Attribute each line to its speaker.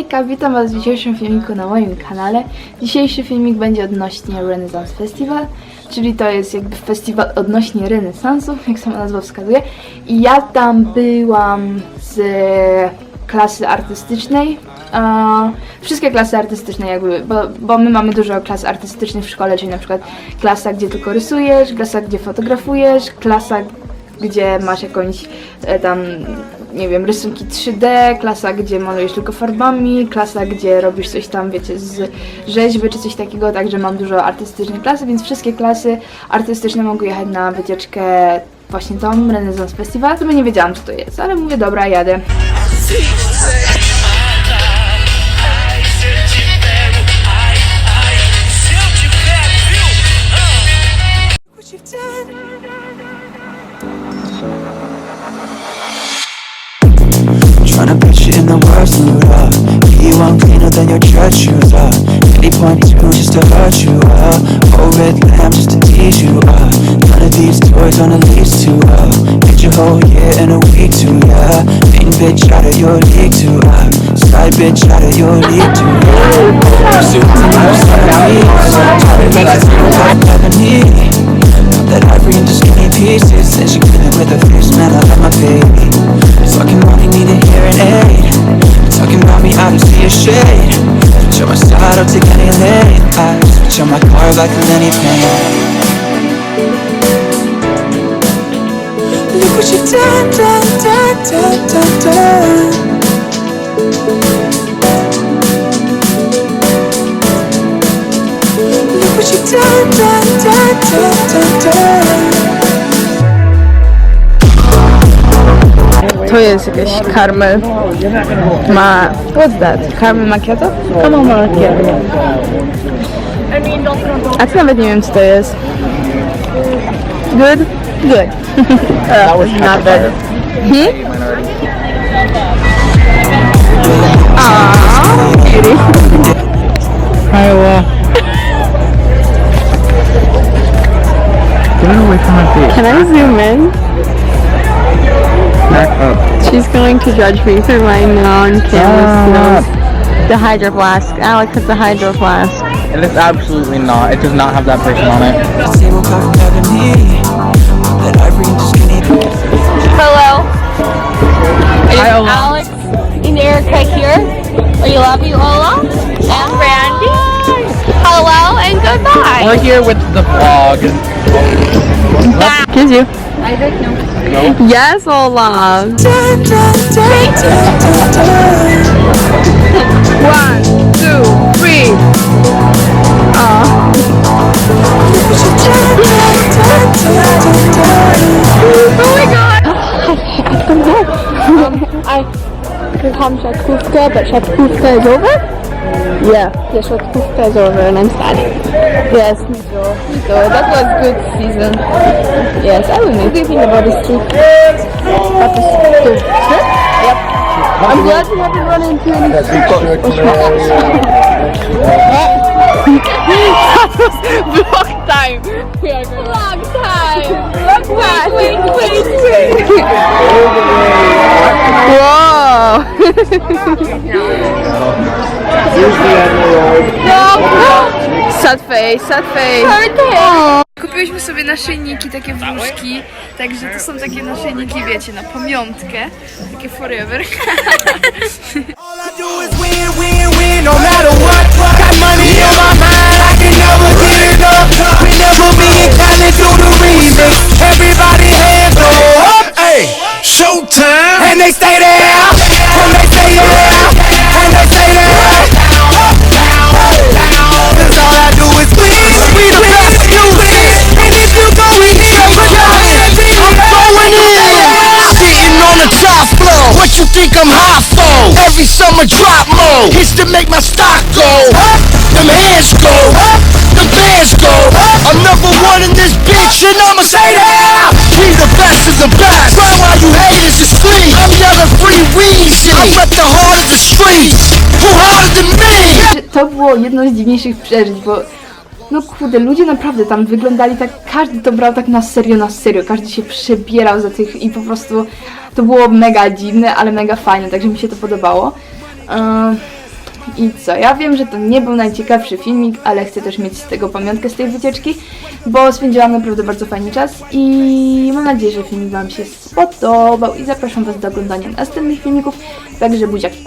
Speaker 1: Hejka, witam Was w dzisiejszym filmiku na moim kanale. Dzisiejszy filmik będzie odnośnie Renaissance Festival, czyli to jest jakby festiwal odnośnie renesansu, jak sama nazwa wskazuje. I ja tam byłam z klasy artystycznej. wszystkie klasy artystyczne jakby, bo, bo my mamy dużo klas artystycznych w szkole, czyli na przykład klasa, gdzie tylko rysujesz, klasa, gdzie fotografujesz, klasa, gdzie masz jakąś e, tam, nie wiem, rysunki 3D, klasa, gdzie malujesz tylko farbami, klasa, gdzie robisz coś tam, wiecie, z rzeźby czy coś takiego, także mam dużo artystycznych klas, więc wszystkie klasy artystyczne mogły jechać na wycieczkę właśnie tą Renaissance Festival, to nie wiedziałam co to jest, ale mówię, dobra, jadę.
Speaker 2: Tryna put you in the worst mood, uh Get you on cleaner than your church shoes, uh Any point two just to hurt you, uh Old red lamb just to tease you, uh None of these toys on a lease to, uh Get your whole year in a week too, yeah Main bitch out of your league too, uh Side bitch out of your league too, yeah and you son of me But I feel like never need hearing aid Talking about me, I don't see a shade. Switch my side, I'll take any lane. I switch on my car like a Lenny Payne Look what you done, done, done, done, done, done. Look what you done, done, done, done, done, done
Speaker 1: To jest jakieś karmel. Ma... What's that? Karmel macchiato? Karmel macchiato. A ty nawet nie wiem co to jest. Good? Good. that was not bad. Hmm? Aww, cutie.
Speaker 3: Iowa. Get away from my face.
Speaker 1: Can I zoom in?
Speaker 3: Back up.
Speaker 1: She's going to judge me for my non-camera skills. Ah. The hydro flask. Alex, it's the hydro flask.
Speaker 3: It is absolutely not. It does not have that person on it.
Speaker 2: Tablecloth from ebony That ivory into
Speaker 4: Hello.
Speaker 3: Hi, Ola.
Speaker 4: Alex and Erica here. We love you, Ola. And Brandy. Hello and goodbye.
Speaker 3: We're here with the vlog.
Speaker 1: Kiss you.
Speaker 4: I don't know.
Speaker 1: Yes, Ola.
Speaker 2: dun, dun, dun, dun, dun, dun.
Speaker 1: One, two, three.
Speaker 4: Oh my god. um, I become Shatkufka, but Shatkufka is over?
Speaker 1: Yeah.
Speaker 4: Yeah, Shatkufka is over and I'm sad.
Speaker 1: Yes, me too. Too. That was good season. Yes, I will
Speaker 4: What do you think about this trip?
Speaker 1: About the trip? Yep. I'm glad we haven't run into any vlog time. Are
Speaker 4: time.
Speaker 1: vlog time.
Speaker 4: Wait, wait, wait.
Speaker 1: Wow. Sad face, sad face. Kupiłyśmy sobie naszyjniki, takie wróżki, także to są takie naszyjniki, wiecie, na pamiątkę, takie forever.
Speaker 5: All I do is win, win, win, no matter what. Got money on my mind, I can never get enough. Khaled do for? Every summer drop mode, hits to make my stock go up. Them hands go up, them bands go up. I'm number one in this bitch, and I'ma say that. We the best of the best. Why while you haters is free? I'm yelling free Weezy. I rep the heart of the streets. Who harder than me?
Speaker 1: To było jedno z dziwniejszych przeżyć, bo no kurde, ludzie naprawdę tam wyglądali tak, każdy to brał tak na serio, na serio, każdy się przebierał za tych i po prostu to było mega dziwne, ale mega fajne, także mi się to podobało. Ehm, I co, ja wiem, że to nie był najciekawszy filmik, ale chcę też mieć z tego pamiątkę z tej wycieczki, bo spędziłam naprawdę bardzo fajny czas i mam nadzieję, że filmik Wam się spodobał i zapraszam Was do oglądania następnych filmików, także buziaki.